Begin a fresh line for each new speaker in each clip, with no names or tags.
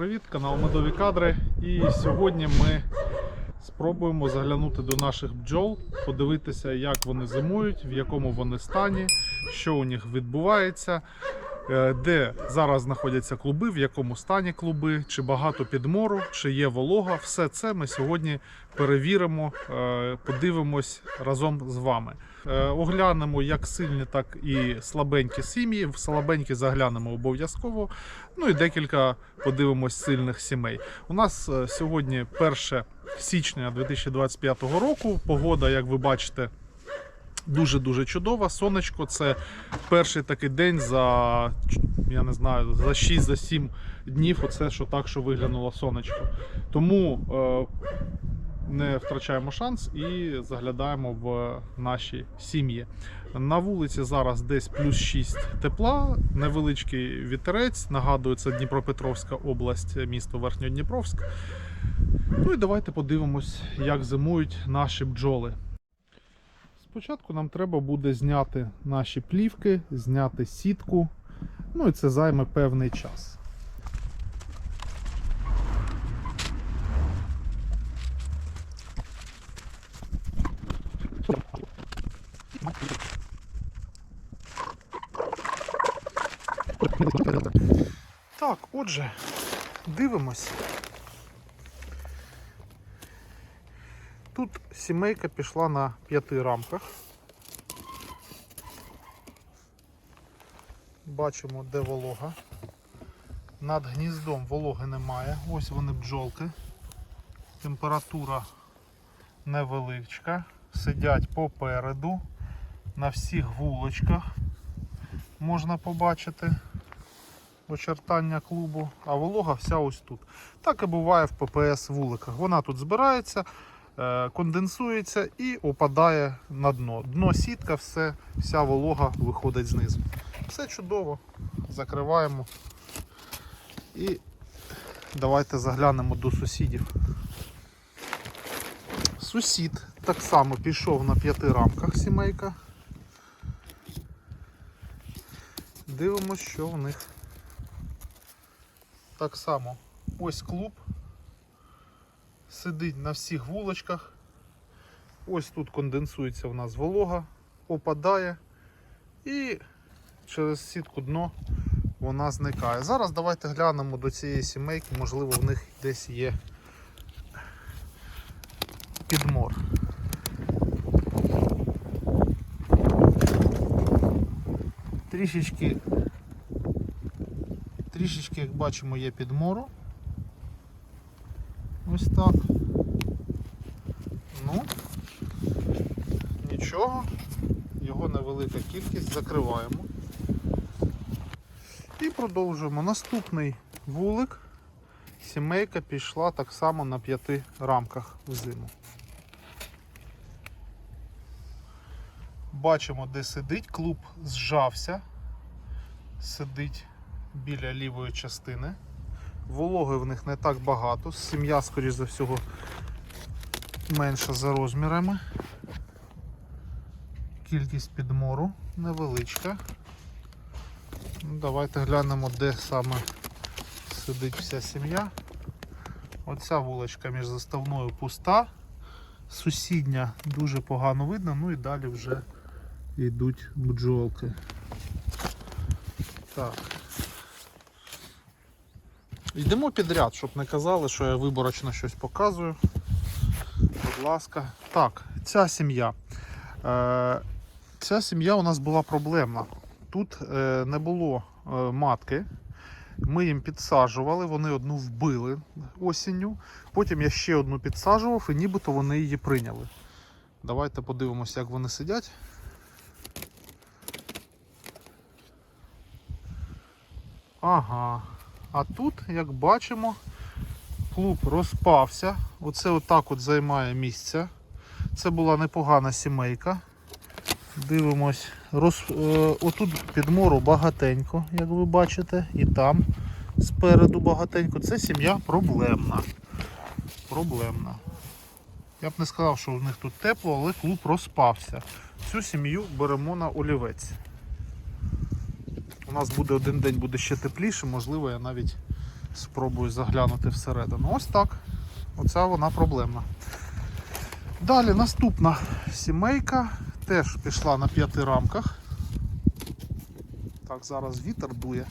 Привіт, канал Медові Кадри. І сьогодні ми спробуємо заглянути до наших бджол, подивитися, як вони зимують, в якому вони стані, що у них відбувається, де зараз знаходяться клуби, в якому стані клуби, чи багато підмору, чи є волога. Все це ми сьогодні перевіримо, е, подивимось разом з вами. Е, Оглянемо як сильні, так і слабенькі сім'ї. В слабенькі заглянемо обов'язково. Ну і декілька подивимось сильних сімей. У нас е, сьогодні 1 січня 2025 року. Погода, як ви бачите, дуже-дуже чудова. Сонечко це перший такий день за я не знаю, за 6-7 днів. Оце що так, що виглянуло сонечко. Тому е, не втрачаємо шанс і заглядаємо в наші сім'ї. На вулиці зараз десь плюс 6 тепла, невеличкий вітерець. Нагадую, це Дніпропетровська область, місто Верхньодніпровськ. Ну і давайте подивимось, як зимують наші бджоли. Спочатку нам треба буде зняти наші плівки, зняти сітку. Ну і це займе певний час. Так, отже, дивимось. Тут сімейка пішла на п'яти рамках. Бачимо, де волога. Над гніздом вологи немає. Ось вони бджолки. Температура невеличка. Сидять попереду. На всіх вулочках можна побачити очертання клубу, а волога вся ось тут. Так і буває в ППС вуликах. Вона тут збирається, конденсується і опадає на дно. Дно сітка, все, вся волога виходить знизу. Все чудово. Закриваємо. І давайте заглянемо до сусідів. Сусід так само пішов на п'яти рамках сімейка. Дивимось, що в них так само. Ось клуб. Сидить на всіх вулочках. Ось тут конденсується в нас волога, опадає і через сітку дно вона зникає. Зараз давайте глянемо до цієї сімейки, можливо в них десь є підмор. Трішечки Трішечки, як бачимо, є підмору. Ось так. Ну, нічого, його невелика кількість, закриваємо. І продовжуємо. Наступний вулик. Сімейка пішла так само на п'яти рамках в зиму. Бачимо, де сидить, клуб зжався, сидить біля лівої частини. Вологи в них не так багато, сім'я, скоріш за всього, менша за розмірами. Кількість підмору невеличка. Ну, Давайте глянемо, де саме сидить вся сім'я. Оця вуличка між заставною пуста, сусідня дуже погано видно, ну і далі вже йдуть бджолки. Так. Йдемо підряд, щоб не казали, що я виборочно щось показую. Будь ласка. Так, ця сім'я. Е, ця сім'я у нас була проблемна. Тут е, не було е, матки. Ми їм підсаджували, вони одну вбили осінню. Потім я ще одну підсаджував і нібито вони її прийняли. Давайте подивимося, як вони сидять. Ага. А тут, як бачимо, клуб розпався. Оце отак от займає місце. Це була непогана сімейка. Дивимось, роз... е, отут підмору багатенько, як ви бачите, і там спереду багатенько. Це сім'я проблемна. Проблемна. Я б не сказав, що в них тут тепло, але клуб розпався. Цю сім'ю беремо на олівець. У нас буде один день буде ще тепліше, можливо, я навіть Спробую заглянути всередину. Ось так. Оця вона проблемна. Далі наступна сімейка теж пішла на п'яти рамках. Так, зараз вітер дує.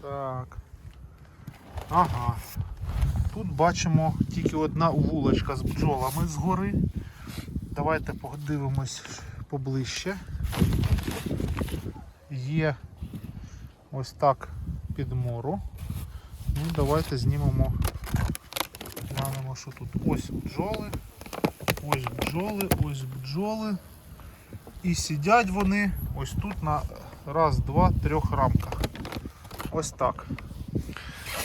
Так. Ага. Тут бачимо тільки одна вулочка з бджолами згори. Давайте подивимось поближче. Є ось так підмору. Ну, давайте знімемо. Глянемо, що тут. Ось бджоли, ось бджоли, ось бджоли. І сидять вони ось тут на раз, два, трьох рамках. Ось так.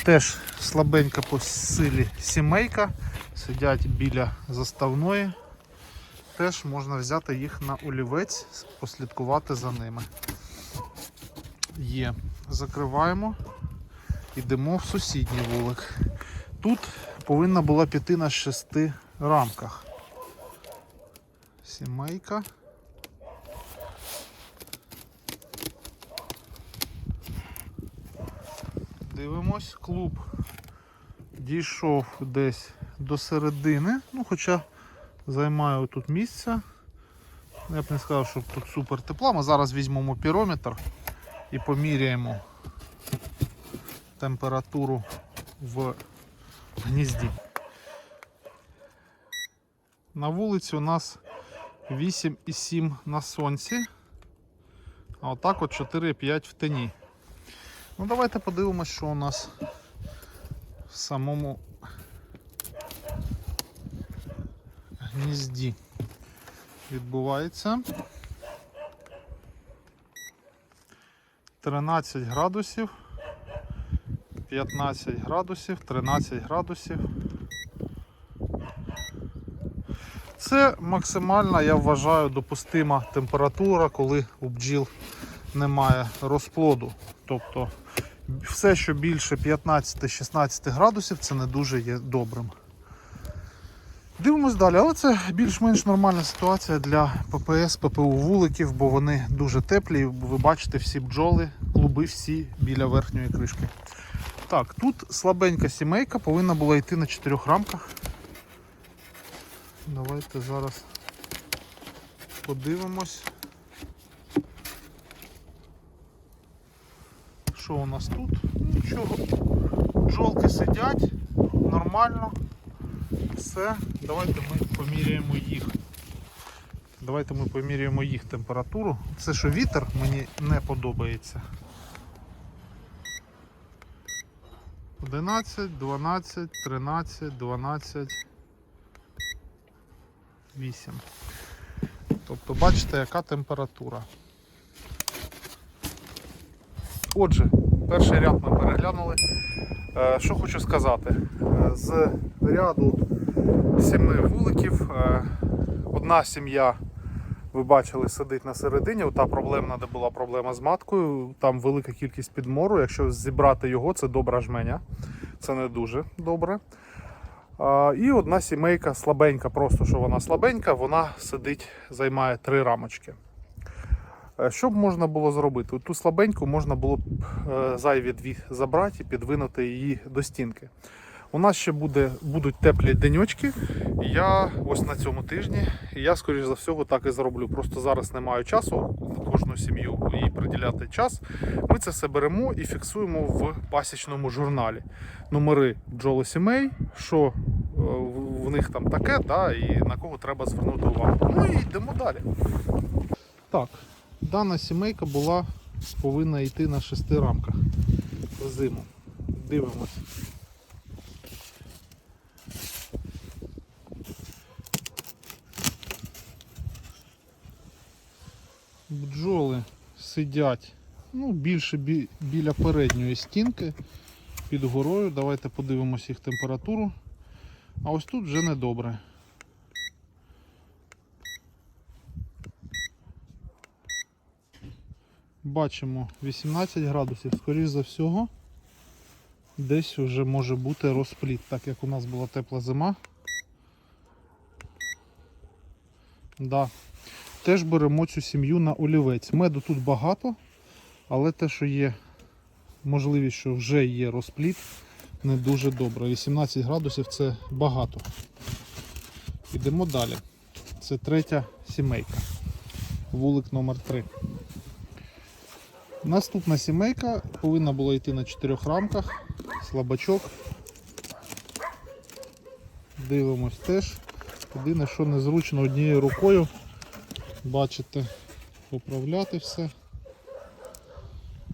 Теж слабенька по силі сімейка. Сидять біля заставної. Теж можна взяти їх на олівець, послідкувати за ними. Є. Закриваємо. Йдемо в сусідній вулик. Тут повинна була піти на шести рамках. Сімейка. Дивимось, клуб дійшов десь до середини, ну хоча займаю тут місце. Я б не сказав, що тут супер тепла. Ми зараз візьмемо пірометр і поміряємо температуру в гнізді. На вулиці у нас 8,7 на сонці, а отак от 4,5 в тені. Ну давайте подивимось, що у нас в самому гнізді відбувається. 13 градусів, 15 градусів, 13 градусів. Це максимальна, я вважаю, допустима температура, коли у бджіл немає розплоду. Тобто все, що більше 15-16 градусів, це не дуже є добрим. Дивимось далі, але це більш-менш нормальна ситуація для ППС, ППУ вуликів, бо вони дуже теплі. Ви бачите всі бджоли, клуби всі біля верхньої кришки. Так, тут слабенька сімейка повинна була йти на 4 рамках. Давайте зараз подивимось. Що у нас тут? Нічого. Бджолки сидять нормально. Все, давайте ми поміряємо їх. Давайте ми поміряємо їх температуру. Це що вітер мені не подобається. 11, 12, 13, 12, 8. Тобто бачите, яка температура. Отже, перший ряд ми переглянули. Е, Що хочу сказати, Е, з ряду сіми вуликів е, одна сім'я, ви бачили, сидить на середині. Та проблемна, де була проблема з маткою. Там велика кількість підмору. Якщо зібрати його, це добра жменя. Це не дуже добре. І одна сімейка слабенька, просто що вона слабенька, вона сидить, займає три рамочки. Е, Що б можна було зробити? Ту слабеньку можна було б е, зайві дві забрати і підвинути її до стінки. У нас ще буде, будуть теплі деньочки. Я ось на цьому тижні, і я, скоріш за всього, так і зроблю. Просто зараз не маю часу кожну сім'ю їй приділяти час. Ми це все беремо і фіксуємо в пасічному журналі. Номери бджолосімей, що е, в них там таке, да, і на кого треба звернути увагу. Ну і йдемо далі. Так, дана сімейка була повинна йти на шести рамках зиму. Дивимось. Бджоли сидять ну, більше бі- біля передньої стінки під горою. Давайте подивимось їх температуру. А ось тут вже недобре. Бачимо 18 градусів, скоріш за всього, десь вже може бути розпліт, так як у нас була тепла зима. Да. Теж беремо цю сім'ю на олівець. Меду тут багато, але те, що є можливість, що вже є розпліт, не дуже добре. 18 градусів це багато. Ідемо далі. Це третя сімейка. Вулик номер 3 Наступна сімейка повинна була йти на чотирьох рамках. Слабачок. Дивимось теж. Єдине, що незручно однією рукою. Бачите, поправляти все.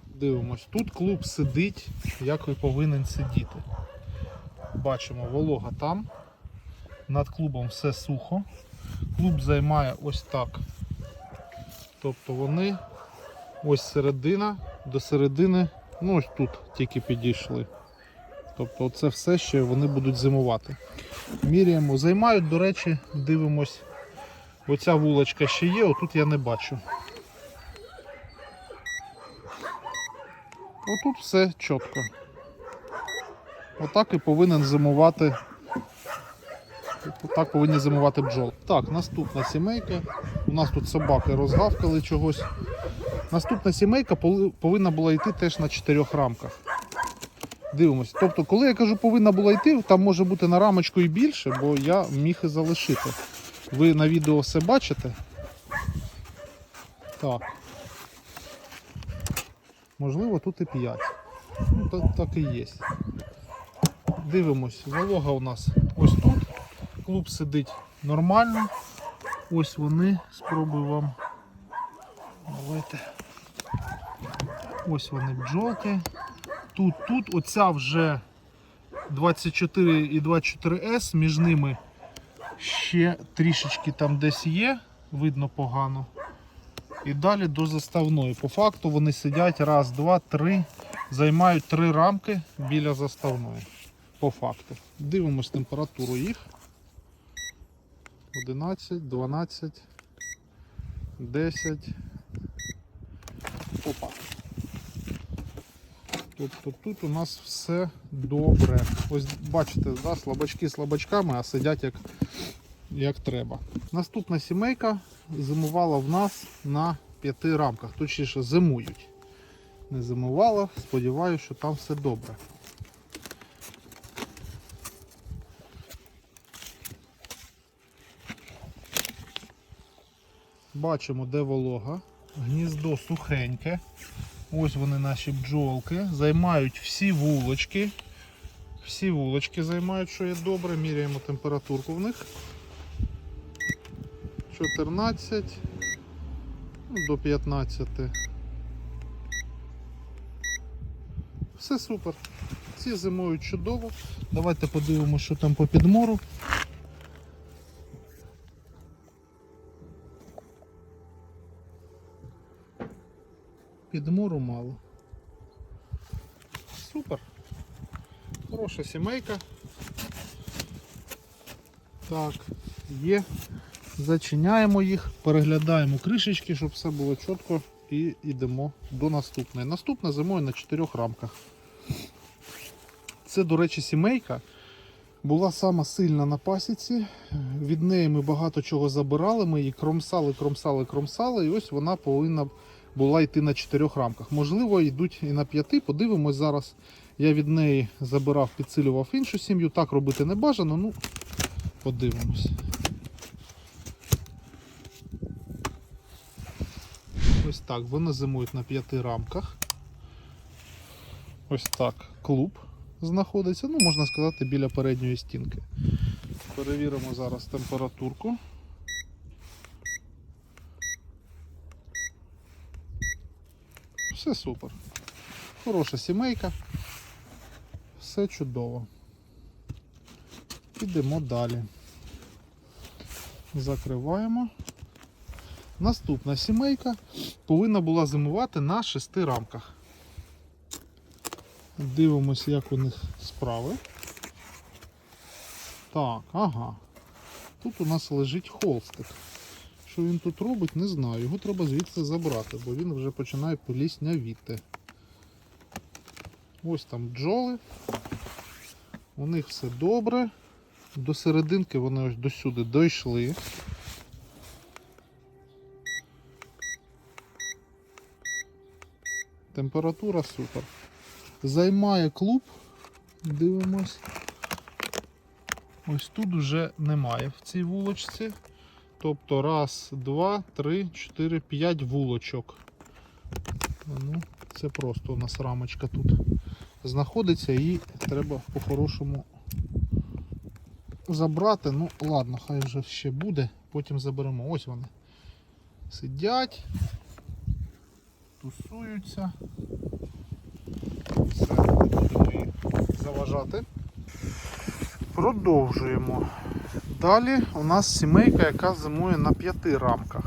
Дивимось. Тут клуб сидить, як і повинен сидіти. Бачимо, волога там. Над клубом все сухо. Клуб займає ось так. Тобто вони ось середина до середини, ну ось тут тільки підійшли. Тобто це все ще вони будуть зимувати. Міряємо, займають, до речі, дивимось. Оця вулочка ще є, отут я не бачу. Отут все чітко. Отак і повинен зимувати. Так повинні зимувати бджол. Так, наступна сімейка. У нас тут собаки розгавкали чогось. Наступна сімейка повинна була йти теж на чотирьох рамках. Дивимось. Тобто, коли я кажу повинна була йти, там може бути на рамочку і більше, бо я міг і залишити. Ви на відео все бачите? Так. Можливо, тут і 5. Ну, так, так і є. Дивимось, волога у нас ось тут. Клуб сидить нормально. Ось вони. Спробую вам. Давайте. Ось вони бджолки. Тут, тут, оця вже 24 і 24С, між ними ще трішечки там десь є, видно погано. І далі до заставної. По факту вони сидять раз, два, три, займають три рамки біля заставної. По факту. Дивимось температуру їх. 11, 12, 10. Опа. Тобто тут у нас все добре. Ось бачите, да, слабачки слабачками, а сидять як, як треба. Наступна сімейка зимувала в нас на п'яти рамках. Точніше зимують. Не зимувала, сподіваюся, що там все добре. Бачимо, де волога. Гніздо сухеньке. Ось вони наші бджолки. Займають всі вулочки. Всі вулочки займають, що є добре. Міряємо температурку в них. 14 ну, до 15. Все супер. Ці зимують чудово. Давайте подивимося, що там по підмору. Підмору мало. Супер. Хороша сімейка. Так, є. Зачиняємо їх, переглядаємо кришечки, щоб все було чітко і йдемо до наступної. Наступна зимою на 4 рамках. Це, до речі, сімейка була сама сильна на пасіці. Від неї ми багато чого забирали. Ми її кромсали, кромсали, кромсали, і ось вона повинна була йти на 4 рамках. Можливо, йдуть і на 5. Подивимось зараз. Я від неї забирав, підсилював іншу сім'ю. Так робити не бажано, ну подивимось. Ось так, вони зимують на 5 рамках. Ось так клуб знаходиться, ну, можна сказати, біля передньої стінки. Перевіримо зараз температурку. Все супер. Хороша сімейка. Все чудово. Підемо далі. Закриваємо. Наступна сімейка повинна була зимувати на шести рамках. Дивимося, як у них справи. Так, ага. Тут у нас лежить холстик. Що він тут робить, не знаю. Його треба звідси забрати, бо він вже починає поліснявіти. Ось там бджоли. У них все добре. До серединки вони ось до сюди дійшли. Температура супер. Займає клуб. Дивимось. Ось тут вже немає в цій вулочці. Тобто раз, два, три, чотири, п'ять вулочок. Ну, це просто у нас рамочка тут знаходиться і треба по-хорошому забрати. Ну, ладно, хай вже ще буде, потім заберемо. Ось вони. Сидять, тусуються. Все, будемо їх заважати. Продовжуємо. Далі у нас сімейка, яка зимує на п'яти рамках.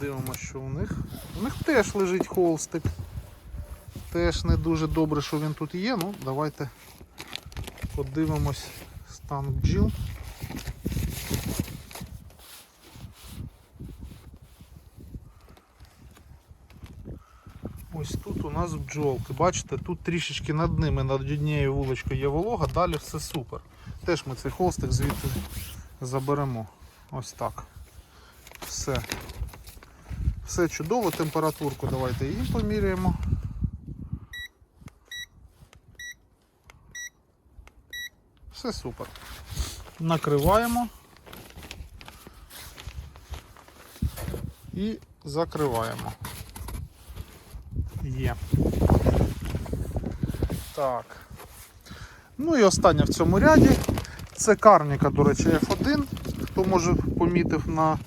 Дивимося, що у них. У них теж лежить холстик. Теж не дуже добре, що він тут є. Ну, давайте подивимось стан бджіл. Ось тут у нас бджолки. Бачите, тут трішечки над ними, над однією вуличкою є волога, далі все супер. Теж ми цей холстик звідти заберемо. Ось так. Все. Все чудово, температурку давайте її поміряємо. Все супер. Накриваємо і закриваємо. Є. Так. Ну і останнє в цьому ряді. Це карніка, до речі, F1. Хто може помітив на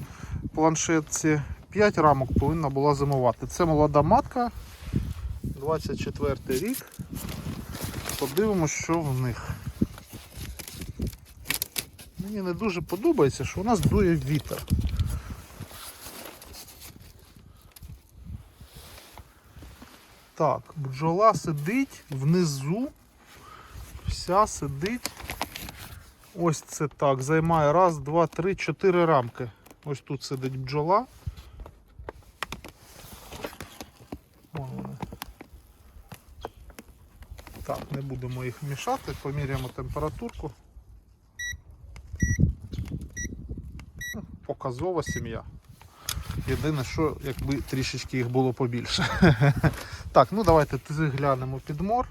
планшетці 5 рамок повинна була зимувати. Це молода матка, 24 рік. Подивимось, що в них. Мені не дуже подобається, що у нас дує вітер. Так, бджола сидить внизу. Вся сидить. Ось це так. Займає раз, два, три, чотири рамки. Ось тут сидить бджола. Так, не будемо їх мішати, поміряємо температурку. Ну, Показова сім'я. Єдине, що якби трішечки їх було побільше. Так, ну давайте глянемо підмор.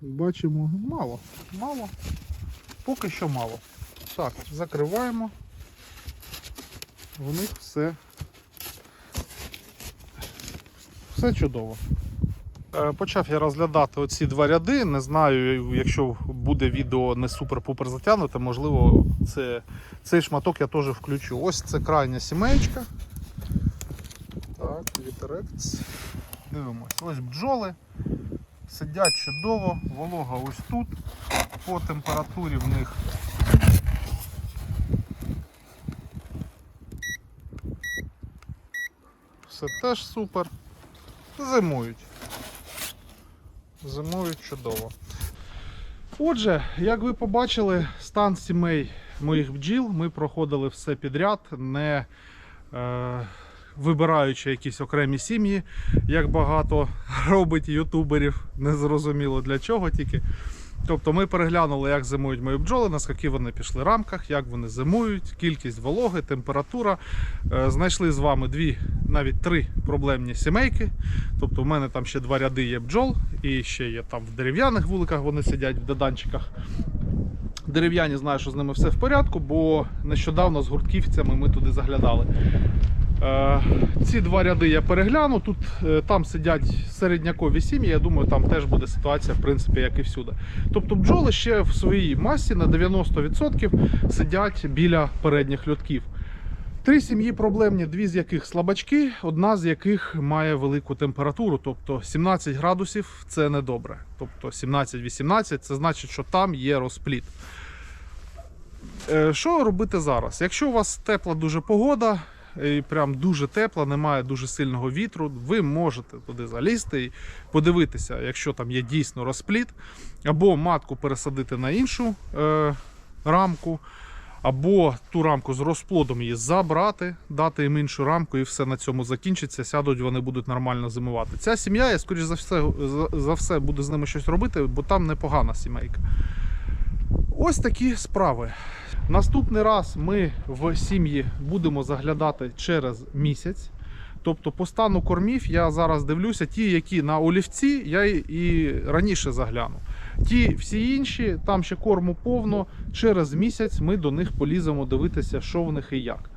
Бачимо, мало, мало. Поки що мало. Так, закриваємо. В них все. Все чудово. Е, Почав я розглядати оці два ряди. Не знаю, якщо буде відео не супер-пупер затягнуте, можливо, це, цей шматок я теж включу. Ось це крайня сімеєчка. Так. Дивимось. Ось бджоли. Сидять чудово, волога ось тут. По температурі в них. Все теж супер. Зимують. Зимують чудово. Отже, як ви побачили, стан сімей моїх бджіл, ми проходили все підряд, не е, вибираючи якісь окремі сім'ї, як багато робить ютуберів, незрозуміло для чого тільки. Тобто ми переглянули, як зимують мої бджоли, наскільки вони пішли в рамках, як вони зимують, кількість вологи, температура. Е, Знайшли з вами дві, навіть три проблемні сімейки. Тобто в мене там ще два ряди є бджол, і ще є там в дерев'яних вуликах вони сидять в доданчиках. Дерев'яні знаю, що з ними все в порядку, бо нещодавно з гуртківцями ми туди заглядали. Е, Ці два ряди я перегляну. Тут е, там сидять середнякові сім'ї. Я думаю, там теж буде ситуація, в принципі, як і всюди. Тобто бджоли ще в своїй масі на 90% сидять біля передніх льотків. Три сім'ї проблемні, дві з яких слабачки, одна з яких має велику температуру, тобто 17 градусів це не добре. Тобто 17-18 це значить, що там є розпліт. Е, Що робити зараз? Якщо у вас тепла дуже погода, і прям дуже тепла, немає дуже сильного вітру, ви можете туди залізти і подивитися, якщо там є дійсно розпліт, або матку пересадити на іншу е, рамку, або ту рамку з розплодом її забрати, дати їм іншу рамку, і все на цьому закінчиться. Сядуть, вони будуть нормально зимувати. Ця сім'я, я скоріш за все, за, за все буду з ними щось робити, бо там непогана сімейка. Ось такі справи. Наступний раз ми в сім'ї будемо заглядати через місяць. Тобто, по стану кормів я зараз дивлюся, ті, які на олівці, я і- раніше загляну. Ті всі інші, там ще корму повно. Через місяць ми до них поліземо дивитися, що в них і як.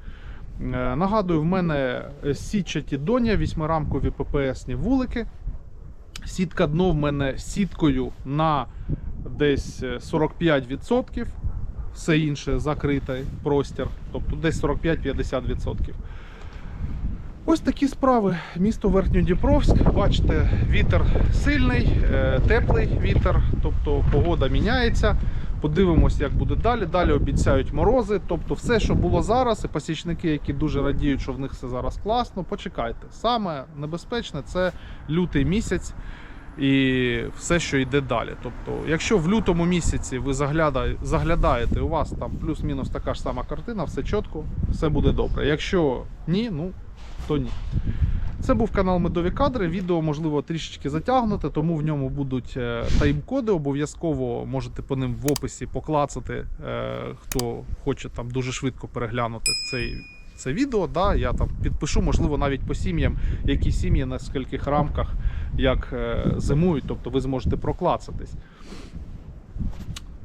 Е, Нагадую, в мене сітчаті доня, вісьмирамкові ППСні вулики. Сітка дно в мене сіткою на десь е, 45%. Все інше закритий простір, тобто десь 45-50%. Ось такі справи. Місто Верхньодніпровськ. Бачите, вітер сильний, е, теплий вітер, тобто погода міняється. Подивимось, як буде далі. Далі обіцяють морози. Тобто, все, що було зараз, і пасічники, які дуже радіють, що в них все зараз класно. Почекайте. Саме небезпечне це лютий місяць і все, що йде далі. Тобто, якщо в лютому місяці ви заглядаєте, у вас там плюс-мінус така ж сама картина, все чітко, все буде добре. Якщо ні, ну то ні. Це був канал Медові кадри. Відео, можливо, трішечки затягнуте, тому в ньому будуть е, тайм-коди. Обов'язково можете по ним в описі поклацати, е, хто хоче там дуже швидко переглянути цей. Це відео, да, я там підпишу, можливо, навіть по сім'ям, які сім'ї на скільких рамках як е, зимують, тобто ви зможете проклацатись.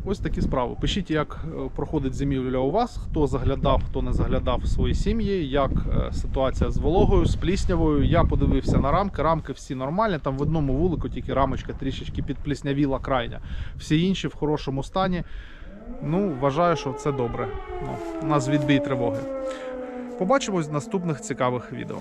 Ось такі справи. Пишіть, як е, проходить зимівля у вас, хто заглядав, хто не заглядав свої сім'ї, як е, ситуація з вологою, з пліснявою. Я подивився на рамки. Рамки всі нормальні. Там в одному вулику тільки рамочка трішечки підпліснявіла крайня. Всі інші в хорошому стані. Ну, вважаю, що це добре. Ну, у нас відбій тривоги. Побачимось в наступних цікавих відео.